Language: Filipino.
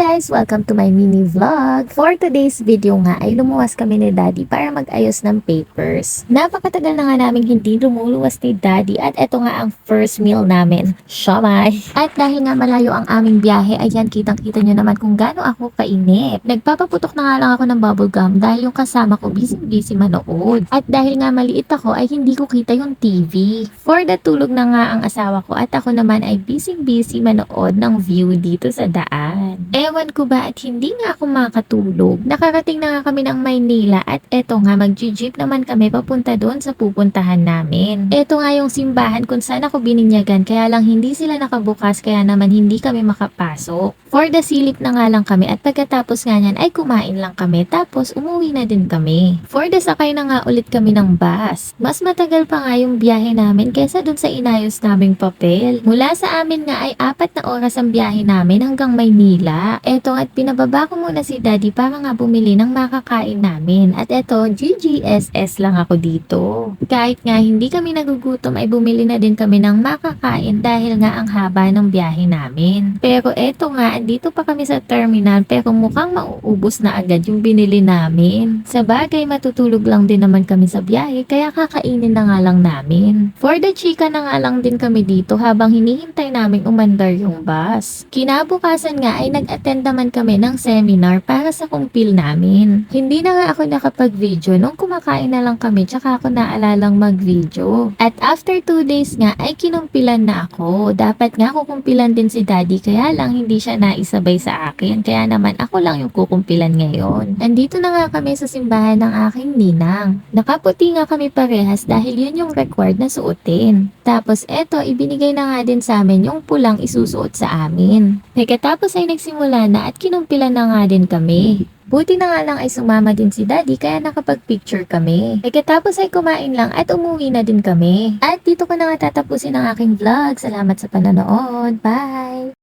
guys! Welcome to my mini vlog. For today's video nga ay lumuwas kami ni Daddy para mag-ayos ng papers. Napakatagal na nga namin hindi lumuluwas ni Daddy at eto nga ang first meal namin, siomay. At dahil nga malayo ang aming biyahe, ayan kitang-kita nyo naman kung gaano ako kainip. Nagpapaputok na nga lang ako ng bubble gum dahil yung kasama ko busy-busy manood. At dahil nga maliit ako ay hindi ko kita yung TV. For the tulog na nga ang asawa ko at ako naman ay busy-busy manood ng view dito sa daan. Ewan ko ba at hindi nga ako makatulog. Nakarating na nga kami ng Maynila at eto nga mag-jeep naman kami papunta doon sa pupuntahan namin. Eto nga yung simbahan kung saan ako bininyagan kaya lang hindi sila nakabukas kaya naman hindi kami makapasok. For the silip na nga lang kami at pagkatapos nga niyan ay kumain lang kami tapos umuwi na din kami. For the sakay na nga ulit kami ng bus. Mas matagal pa nga yung biyahe namin kaysa dun sa inayos naming papel. Mula sa amin nga ay apat na oras ang biyahe namin hanggang Maynila. Eto at pinababa ko muna si daddy para nga bumili ng makakain namin. At eto, GGSS lang ako dito. Kahit nga hindi kami nagugutom ay bumili na din kami ng makakain dahil nga ang haba ng biyahe namin. Pero eto nga, andito pa kami sa terminal pero mukhang mauubos na agad yung binili namin. Sa bagay, matutulog lang din naman kami sa biyahe kaya kakainin na nga lang namin. For the chika na nga lang din kami dito habang hinihintay namin umandar yung bus. Kinabukasan nga ay nag-attend naman kami ng seminar para sa kumpil namin. Hindi na nga ako nakapag-video nung kumakain na lang kami tsaka ako naalalang mag-video. At after 2 days nga ay kinumpilan na ako. Dapat nga kukumpilan din si daddy kaya lang hindi siya naisabay sa akin. Kaya naman ako lang yung kukumpilan ngayon. Andito na nga kami sa simbahan ng aking ninang. Nakaputi nga kami parehas dahil yun yung required na suotin. Tapos eto, ibinigay na nga din sa amin yung pulang isusuot sa amin. Pagkatapos ay nagsimula na at kinumpilan na nga din kami. Buti na nga lang ay sumama din si daddy kaya nakapag-picture kami. Pagkatapos ay kumain lang at umuwi na din kami. At dito ko na nga tatapusin ang aking vlog. Salamat sa panonood. Bye!